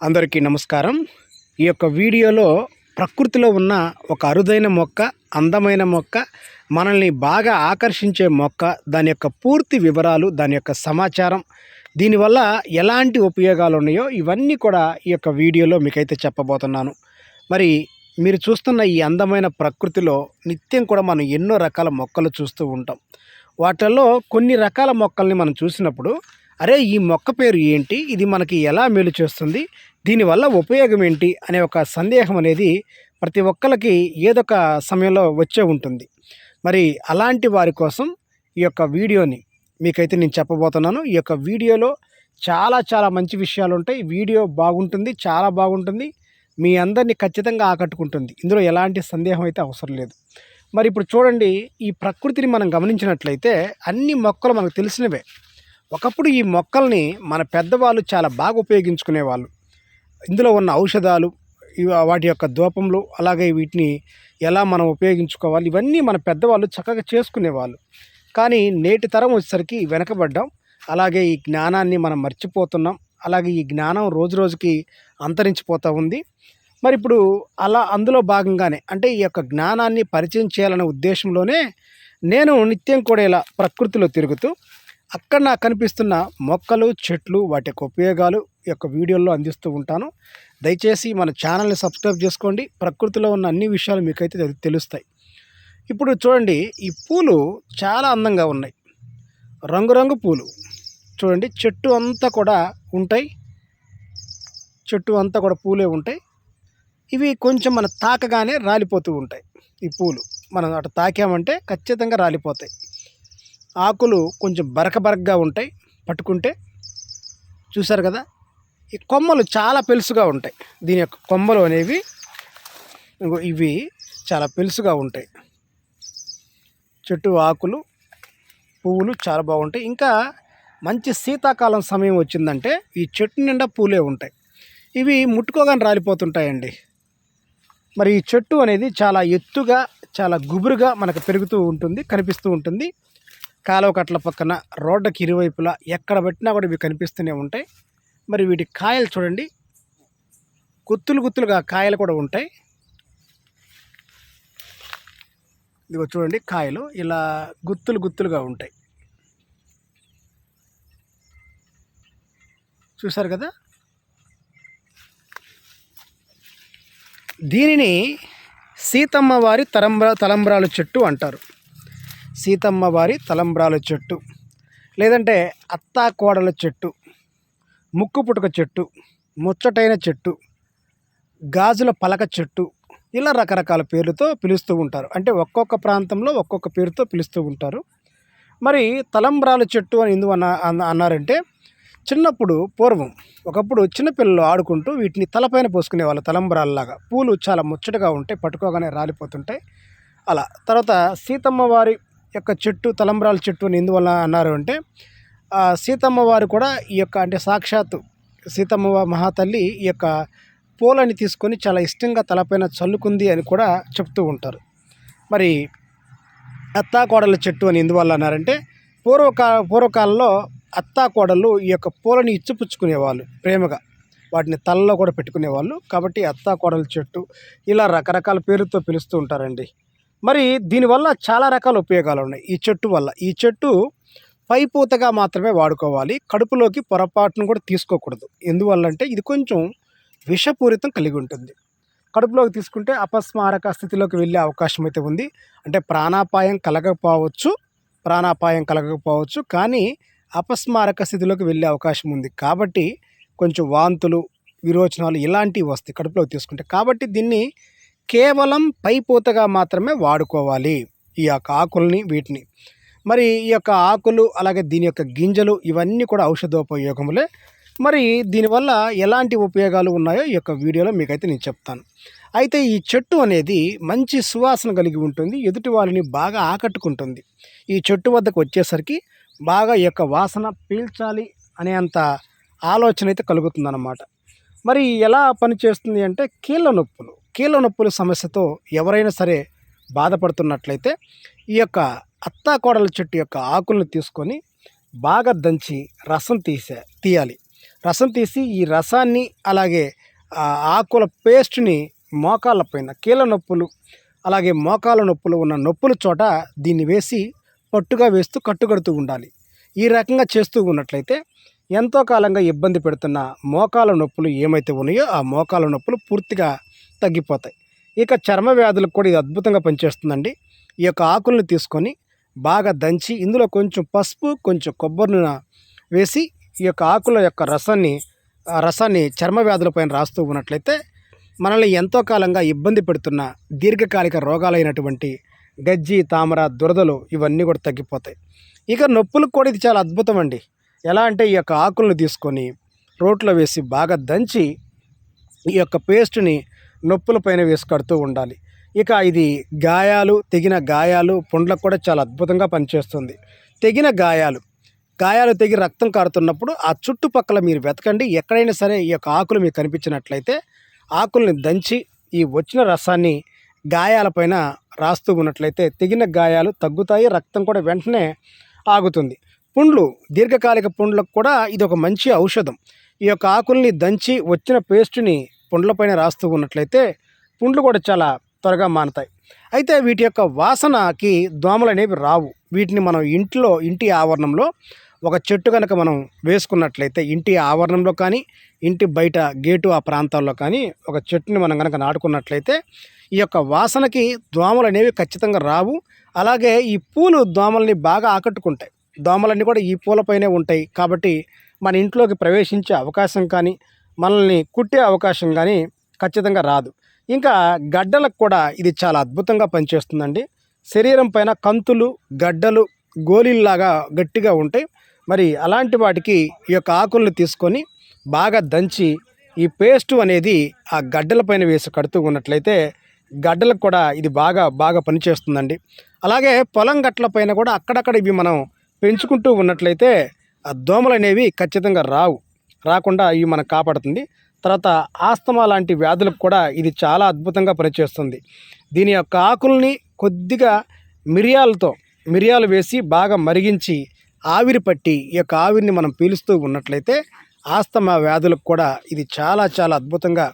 అందరికీ నమస్కారం. ఈ యొక్క వీడియోలో ప్రకృతిలో ఉన్న ఒక అరుదైన మొక్క అందమైన మొక్క మనల్ని బాగా ఆకర్షించే మొక్క దాని యొక్క పూర్తి వివరాలు దాని యొక్క సమాచారం దీనివల్ల ఎలాంటి ఉపయోగాలు ఉన్నాయో ఇవన్నీ కూడా ఈ యొక్క వీడియోలో మీకైతే చెప్పబోతున్నాను. మరి మీరు చూస్తున్న ఈ అందమైన ప్రకృతిలో నిత్యం కూడా మనం ఎన్నో రకాల మొక్కలు చూస్తూ ఉంటాం. వాటిల్లో కొన్ని రకాల మొక్కల్ని మనం చూసినప్పుడు అరే ఈ మొక్క పేరు ఏంటి? ఇది మనకి ఎలా మేలు చేస్తుంది? దీనివల్ల ఉపయోగం ఏంటి? అనే ఒక సందేహం అనేది ప్రతి ఒక్కరికి ఏదొక సమయంలో వచ్చే ఉంటుంది. మరి అలాంటి వారి కోసం ఈ యొక్క వీడియోని మీకైతే నేను చెప్పబోతున్నాను. ఈ యొక్క వీడియోలో చాలా చాలా మంచి విషయాలు ఉంటాయి వీడియో బాగుంటుంది చాలా బాగుంటుంది. మీ అందరినీ ఖచ్చితంగా ఆకట్టుకుంటుంది. ఇందులో ఎలాంటి సందేహం అయితే అవసరం లేదు. మరి ఇప్పుడు చూడండి ఈ ప్రకృతిని మనం గమనించినట్లయితే అన్ని మొక్కలు మనకు తెలిసినవే. ఒకప్పుడు ఈ మొక్కల్ని మన పెద్దవాళ్ళు చాలా బాగా ఉపయోగించుకునేవాళ్ళు. ఇందులో ఉన్న ఔషధాలు వాటి యొక్క ధూపంలో అలాగే వీటిని ఎలా మనం ఉపయోగించుకోవాలి ఇవన్నీ మన పెద్దవాళ్ళు చక్కగా చేసుకునేవాళ్ళు. కానీ నేటి తరం వచ్చేసరికి వెనకబడ్డాం. అలాగే ఈ జ్ఞానాన్ని మనం మర్చిపోతున్నాం. అలాగే ఈ జ్ఞానం రోజు రోజుకి అంతరించిపోతూ ఉంది. మరి ఇప్పుడు అలా అందులో భాగంగానే అంటే ఈ యొక్క జ్ఞానాన్ని పరిచయం చేయాలనే ఉద్దేశంలోనే నేను నిత్యం కూడా ఇలా ప్రకృతిలో తిరుగుతూ అక్కడ నాకు కనిపిస్తున్న మొక్కలు చెట్లు వాటి యొక్క ఉపయోగాలు ఈ యొక్క వీడియోల్లో అందిస్తూ ఉంటాను. దయచేసి మన ఛానల్ని సబ్స్క్రైబ్ చేసుకోండి. ప్రకృతిలో ఉన్న అన్ని విషయాలు మీకైతే తెలుస్తాయి. ఇప్పుడు చూడండి ఈ పూలు చాలా అందంగా ఉన్నాయి. రంగురంగు పూలు. చూడండి చెట్టు అంతా కూడా ఉంటాయి. చెట్టు అంతా కూడా పూలే ఉంటాయి. ఇవి కొంచెం మన తాకగానే రాలిపోతూ ఉంటాయి ఈ పూలు. మనం అటు తాకామంటే ఖచ్చితంగా రాలిపోతాయి. ఆకులు కొంచెం బరక బరకగా ఉంటాయి పట్టుకుంటే. చూసారు కదా? ఈ కొమ్మలు చాలా పెలుసుగా ఉంటాయి. దీని యొక్క కొమ్మలు అనేవి ఇవి చాలా పెలుసుగా ఉంటాయి. చెట్టు ఆకులు పువ్వులు చాలా బాగుంటాయి. ఇంకా మంచి శీతాకాలం సమయం వచ్చిందంటే ఈ చెట్టు నిండా పూలే ఉంటాయి. ఇవి ముట్టుకోగానే రాలిపోతుంటాయండి. మరి ఈ చెట్టు అనేది చాలా ఎత్తుగా చాలా గుబురుగా మనకు పెరుగుతూ ఉంటుంది కనిపిస్తూ ఉంటుంది. కాలువ కట్ల పక్కన రోడ్డుకి ఇరువైపులా ఎక్కడ పెట్టినా కూడా ఇవి కనిపిస్తూనే ఉంటాయి. మరి వీటి కాయలు చూడండి. గుత్తులు గుత్తులుగా కాయలు కూడా ఉంటాయి. ఇదిగో చూడండి కాయలు. ఇలా గుత్తులు గుత్తులుగా ఉంటాయి. చూసారు కదా? దీనిని సీతమ్మ వారి తలంబ్రా తలంబ్రాల చెట్టు అంటారు. సీతమ్మ వారి తలంబ్రాల చెట్టు లేదంటే అత్తా కోడల చెట్టు ముక్కు పుటక చెట్టు ముచ్చటైన చెట్టు గాజుల పలక చెట్టు ఇలా రకరకాల పేర్లతో పిలుస్తూ ఉంటారు. అంటే ఒక్కొక్క ప్రాంతంలో ఒక్కొక్క పేరుతో పిలుస్తూ ఉంటారు. మరి తలంబ్రాల చెట్టు అని ఎందుకు అన్న అన్నారంటే చిన్నప్పుడు పూర్వం ఒకప్పుడు చిన్నపిల్లలు ఆడుకుంటూ వీటిని తలపైన పోసుకునేవాళ్ళు తలంబ్రాలలాగా. పూలు చాలా ముచ్చటగా ఉంటాయి పట్టుకోగానే రాలిపోతుంటాయి. అలా తర్వాత సీతమ్మ వారి యొక్క చెట్టు తలంబ్రాల చెట్టు అని ఎందువల్ల అన్నారు అంటే సీతమ్మ వారు కూడా ఈ యొక్క అంటే సాక్షాత్తు సీతమ్మ మహాతల్లి ఈ యొక్క పూలని తీసుకొని చాలా ఇష్టంగా తలపైన చల్లుకుంది అని కూడా చెప్తూ ఉంటారు. మరి అత్తాకోడల చెట్టు అని ఎందువల్ల అన్నారంటే పూర్వకా పూర్వకాలంలో అత్తా కోడలు ఈ యొక్క పూలని ఇచ్చిపుచ్చుకునేవాళ్ళు ప్రేమగా. వాటిని తలలో కూడా పెట్టుకునేవాళ్ళు. కాబట్టి అత్తా కోడల చెట్టు ఇలా రకరకాల పేరుతో పిలుస్తూ ఉంటారండి. మరి దీనివల్ల చాలా రకాల ఉపయోగాలు ఉన్నాయి. ఈ చెట్టు వల్ల. ఈ చెట్టు పైపూతగా మాత్రమే వాడుకోవాలి. కడుపులోకి పొరపాటును కూడా తీసుకోకూడదు. ఎందువల్ల అంటే ఇది కొంచెం విషపూరితం కలిగి ఉంటుంది. కడుపులోకి తీసుకుంటే అపస్మారక స్థితిలోకి వెళ్ళే అవకాశం అయితే ఉంది. అంటే ప్రాణాపాయం కలగకపోవచ్చు. ప్రాణాపాయం కలగకపోవచ్చు. కానీ అపస్మారక స్థితిలోకి వెళ్ళే అవకాశం ఉంది. కాబట్టి కొంచెం వాంతులు విరోచనాలు ఇలాంటివి వస్తాయి కడుపులోకి తీసుకుంటే. కాబట్టి దీన్ని కేవలం పైపూతగా మాత్రమే వాడుకోవాలి ఈ యొక్క ఆకుల్ని వీటిని. మరి ఈ యొక్క ఆకులు అలాగే దీని యొక్క గింజలు ఇవన్నీ కూడా ఔషధోపయోగములే. మరి దీనివల్ల ఎలాంటి ఉపయోగాలు ఉన్నాయో ఈ యొక్క వీడియోలో మీకైతే నేను చెప్తాను. అయితే ఈ చెట్టు అనేది మంచి సువాసన కలిగి ఉంటుంది ఎదుటి వారిని బాగా ఆకట్టుకుంటుంది. ఈ చెట్టు వద్దకు వచ్చేసరికి బాగా ఈ యొక్క వాసన పీల్చాలి అనేంత ఆలోచన అయితే కలుగుతుందన్నమాట. మరి ఎలా పనిచేస్తుంది అంటే కీళ్ళ నొప్పులు. కీళ్ళ నొప్పుల సమస్యతో ఎవరైనా సరే బాధపడుతున్నట్లయితే ఈ యొక్క అత్తా కోడల చెట్టు యొక్క ఆకులను తీసుకొని బాగా దంచి రసం తీసే తీయాలి. రసం తీసి ఈ రసాన్ని అలాగే ఆ ఆకుల పేస్ట్ని మోకాళ్ళ పైన కీళ్ళ నొప్పులు అలాగే మోకాళ్ళ నొప్పులు ఉన్న నొప్పుల చోట దీన్ని వేసి పట్టుగా వేస్తూ కట్టుకడుతూ ఉండాలి. ఈ రకంగా చేస్తూ ఉన్నట్లయితే ఎంతో కాలంగా ఇబ్బంది పెడుతున్న మోకాల నొప్పులు ఏమైతే ఉన్నాయో ఆ మోకాల నొప్పులు పూర్తిగా తగ్గిపోతాయి. ఇక చర్మ వ్యాధులకు కూడా ఇది అద్భుతంగా పనిచేస్తుందండి. ఈ యొక్క ఆకులను తీసుకొని బాగా దంచి ఇందులో కొంచెం పసుపు కొంచెం కొబ్బరి నూనె వేసి ఈ యొక్క ఆకుల యొక్క రసాన్ని ఆ రసాన్ని చర్మ వ్యాధులపైన రాస్తూ ఉన్నట్లయితే మనల్ని ఎంతో కాలంగా ఇబ్బంది పెడుతున్న దీర్ఘకాలిక రోగాలైనటువంటి గజ్జి తామర దురదలు ఇవన్నీ కూడా తగ్గిపోతాయి. ఇక నొప్పులకు కూడా ఇది చాలా అద్భుతం అండి ఎలా అంటే ఈ యొక్క ఆకులను తీసుకొని రోట్లో వేసి బాగా దంచి ఈ యొక్క పేస్ట్ని నొప్పుల పైన వేసి కడుతూ ఉండాలి. ఇక ఇది గాయాలు తెగిన గాయాలు పుండ్లకు కూడా చాలా అద్భుతంగా పనిచేస్తుంది. తెగిన గాయాలు. గాయాలు తెగి రక్తం కారుతున్నప్పుడు ఆ చుట్టుపక్కల మీరు వెతకండి. ఎక్కడైనా సరే ఈ యొక్క ఆకులు మీకు కనిపించినట్లయితే ఆకుల్ని దంచి ఈ వచ్చిన రసాన్ని గాయాలపైన రాస్తూ ఉన్నట్లయితే తెగిన గాయాలు తగ్గుతాయి. రక్తం కూడా వెంటనే ఆగుతుంది. పుండ్లు దీర్ఘకాలిక పుండ్లకు కూడా ఇది ఒక మంచి ఔషధం. ఈ యొక్క ఆకుల్ని దంచి వచ్చిన పేస్ట్ని పుండ్లపైన రాస్తూ ఉన్నట్లయితే పుండ్లు కూడా చాలా త్వరగా మానతాయి. అయితే వీటి యొక్క వాసనకి దోమలు అనేవి రావు. వీటిని మనం ఇంట్లో ఇంటి ఆవరణంలో ఒక చెట్టు కనుక మనం వేసుకున్నట్లయితే ఇంటి ఆవరణంలో కానీ ఇంటి బయట గేటు ఆ ప్రాంతాల్లో కానీ ఒక చెట్టుని మనం కనుక నాటుకున్నట్లయితే ఈ యొక్క వాసనకి దోమలు అనేవి ఖచ్చితంగా రావు. అలాగే ఈ పూలు దోమల్ని బాగా ఆకట్టుకుంటాయి. దోమలన్నీ కూడా ఈ పూలపైనే ఉంటాయి. కాబట్టి మన ఇంట్లోకి ప్రవేశించే అవకాశం కానీ మనల్ని కుట్టే అవకాశం కానీ ఖచ్చితంగా రాదు. ఇంకా గడ్డలకు కూడా ఇది చాలా అద్భుతంగా పనిచేస్తుందండి. శరీరం పైన కంతులు గడ్డలు గోళీల్లాగా గట్టిగా ఉంటాయి. మరి అలాంటి వాటికి ఈ యొక్క ఆకులను తీసుకొని బాగా దంచి ఈ పేస్ట్ అనేది ఆ గడ్డలపైన వేసి కడుతూ ఉన్నట్లయితే గడ్డలకు కూడా ఇది బాగా బాగా పనిచేస్తుందండి. అలాగే పొలం గట్ల పైన కూడా అక్కడక్కడ ఇవి మనం పెంచుకుంటూ ఉన్నట్లయితే ఆ దోమలు అనేవి ఖచ్చితంగా రావు. రాకుండా ఇవి మనకు కాపాడుతుంది. తర్వాత ఆస్తమా లాంటి వ్యాధులకు కూడా ఇది చాలా అద్భుతంగా పనిచేస్తుంది. దీని యొక్క ఆకుల్ని కొద్దిగా మిరియాలతో మిరియాలు వేసి బాగా మరిగించి ఆవిరి పట్టి ఈ యొక్క ఆవిరిని మనం పీలుస్తూ ఉన్నట్లయితే ఆస్తమా వ్యాధులకు కూడా ఇది చాలా చాలా అద్భుతంగా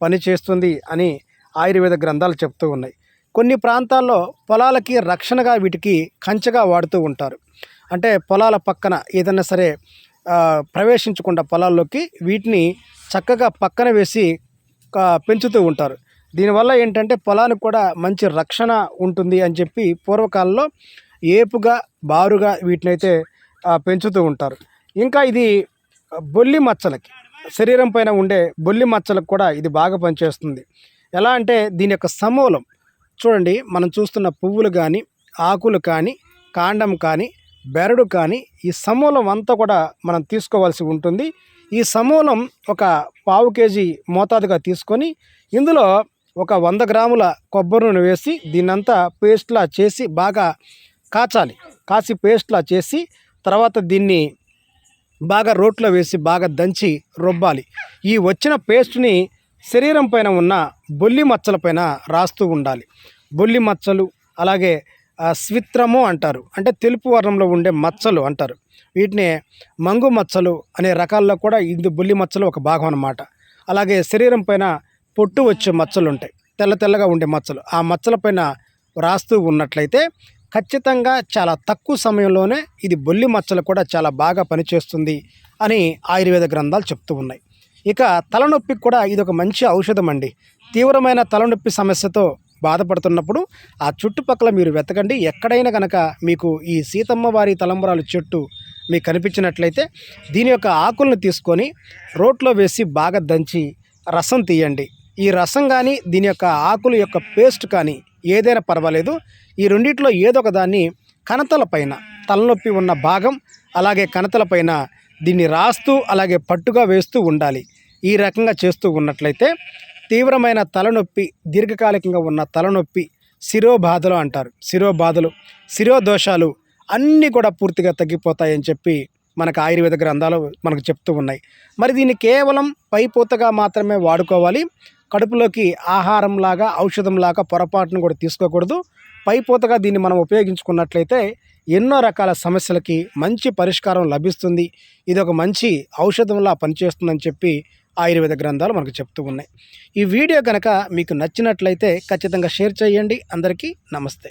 పనిచేస్తుంది అని ఆయుర్వేద గ్రంథాలు చెప్తూ ఉన్నాయి. కొన్ని ప్రాంతాల్లో పొలాలకి రక్షణగా వీటికి కంచెగా వాడుతూ ఉంటారు. అంటే పొలాల పక్కన ఏదైనా సరే ప్రవేశించకుండా పొలాల్లోకి వీటిని చక్కగా పక్కన వేసి పెంచుతూ ఉంటారు. దీనివల్ల ఏంటంటే పొలానికి కూడా మంచి రక్షణ ఉంటుంది అని చెప్పి పూర్వకాలంలో ఏపుగా బారుగా వీటినైతే అయితే పెంచుతూ ఉంటారు. ఇంకా ఇది బొల్లి మచ్చలకి శరీరం పైన ఉండే బొల్లి మచ్చలకు కూడా ఇది బాగా పనిచేస్తుంది. ఎలా అంటే దీని యొక్క సమూలం చూడండి మనం చూస్తున్న పువ్వులు కానీ ఆకులు కానీ కాండం కానీ బెరడు కానీ ఈ సమూలం అంతా కూడా మనం తీసుకోవాల్సి ఉంటుంది. ఈ సమూలం ఒక పావు కేజీ మోతాదుగా తీసుకొని ఇందులో ఒక వంద గ్రాముల కొబ్బరి నూనె వేసి దీన్నంతా పేస్ట్లా చేసి బాగా కాచాలి. కాసి పేస్ట్లా చేసి తర్వాత దీన్ని బాగా రోట్లో వేసి బాగా దంచి రుబ్బాలి. ఈ వచ్చిన పేస్ట్ని శరీరం పైన ఉన్న బొల్లి మచ్చలపైన రాస్తూ ఉండాలి. బొల్లి మచ్చలు అలాగే స్విత్రము అంటారు. అంటే తెలుపు వర్ణంలో ఉండే మచ్చలు అంటారు. వీటిని మంగు మచ్చలు అనే రకాల్లో కూడా ఇందు బొల్లి మచ్చలు ఒక భాగం అన్నమాట. అలాగే శరీరం పైన పొట్టు వచ్చే మచ్చలు ఉంటాయి. తెల్ల తెల్లగా ఉండే మచ్చలు. ఆ మచ్చలపైన రాస్తూ ఉన్నట్లయితే ఖచ్చితంగా చాలా తక్కువ సమయంలోనే ఇది బొల్లి మచ్చలు కూడా చాలా బాగా పనిచేస్తుంది అని ఆయుర్వేద గ్రంథాలు చెప్తూ ఉన్నాయి. ఇక తలనొప్పికి కూడా ఇది ఒక మంచి ఔషధం అండి. తీవ్రమైన తలనొప్పి సమస్యతో బాధపడుతున్నప్పుడు ఆ చుట్టుపక్కల మీరు వెతకండి. ఎక్కడైనా కనుక మీకు ఈ సీతమ్మ వారి తలంబరాలు చెట్టు మీకు కనిపించినట్లయితే దీని యొక్క ఆకులను తీసుకొని రోట్లో వేసి బాగా దంచి రసం తీయండి. ఈ రసం కానీ దీని యొక్క ఆకుల యొక్క పేస్ట్ కానీ ఏదైనా పర్వాలేదు. ఈ రెండిట్లో ఏదో ఒక దాన్ని కణతల పైన తలనొప్పి ఉన్న భాగం అలాగే కణతల పైన దీన్ని రాస్తూ అలాగే పట్టుగా వేస్తూ ఉండాలి. ఈ రకంగా చేస్తూ ఉన్నట్లయితే తీవ్రమైన తలనొప్పి దీర్ఘకాలికంగా ఉన్న తలనొప్పి శిరోబాధలు అంటారు. శిరోబాధలు శిరోదోషాలు అన్నీ కూడా పూర్తిగా తగ్గిపోతాయని చెప్పి మనకు ఆయుర్వేద గ్రంథాలు మనకు చెప్తూ ఉన్నాయి. మరి దీన్ని కేవలం పైపూతగా మాత్రమే వాడుకోవాలి. కడుపులోకి ఆహారంలాగా ఔషధంలాగా పొరపాటును కూడా తీసుకోకూడదు. పైపూతగా దీన్ని మనం ఉపయోగించుకున్నట్లయితే ఎన్నో రకాల సమస్యలకి మంచి పరిష్కారం లభిస్తుంది. ఇది ఒక మంచి ఔషధంలా పనిచేస్తుందని చెప్పి ఆయుర్వేద గ్రంథాలు మనకు చెప్తూ ఉన్నాయి. ఈ వీడియో కనుక మీకు నచ్చినట్లయితే ఖచ్చితంగా షేర్ చేయండి. అందరికీ నమస్తే.